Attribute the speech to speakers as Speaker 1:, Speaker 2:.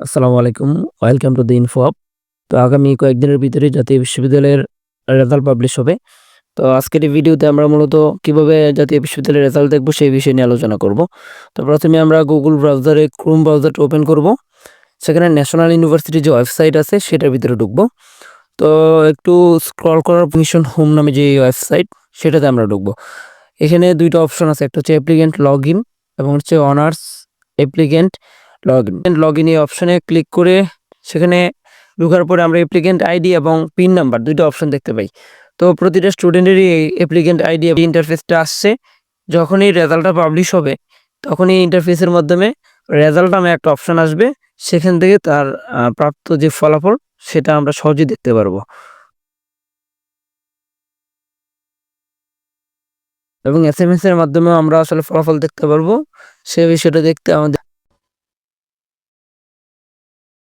Speaker 1: আসসালামু আলাইকুম, welcome to the info app তো আগামী কয়েকদিনের ভিতরে জাতীয় বিশ্ববিদ্যালয়ের রেজাল্ট পাবলিশ হবে। তো আজকের এই ভিডিওতে আমরা মূলত কীভাবে জাতীয় বিশ্ববিদ্যালয়ের রেজাল্ট দেখব সেই বিষয় নিয়ে আলোচনা করব। তো প্রথমে আমরা গুগল ব্রাউজারে ক্রোম ব্রাউজারটা ওপেন করব। সেখানে ন্যাশনাল ইউনিভার্সিটির যে ওয়েবসাইট আছে সেটার ভিতরে ঢুকবো। তো একটু স্ক্রল করার মিশন হোম নামে যে ওয়েবসাইট সেটাতে আমরা ঢুকবো। এখানে দুইটা অপশন আছে, একটা হচ্ছে অ্যাপ্লিকেন্ট লগ ইন এবং হচ্ছে honours applicant log in log in এই অপশনে ক্লিক করে সেখানে ঢোকার পরে আমরা অ্যাপ্লিকেন্ট আইডি এবং পিন নাম্বার দুইটা অপশন দেখতে পাই। তো প্রতিটা স্টুডেন্টেরই অ্যাপ্লিকেন্ট আইডি ইন্টারফেসটা আসছে। যখনই রেজাল্টটা পাবলিশ হবে, তখনই ইন্টারফেসের মাধ্যমে রেজাল্ট নামে একটা অপশন আসবে। সেখান থেকে তার প্রাপ্ত যে ফলাফল সেটা আমরা সহজেই দেখতে পারব। এবং এস এম এস এর মাধ্যমে আমরা আসলে ফলাফল দেখতে পারব। সে বিষয়টা দেখতে আমাদের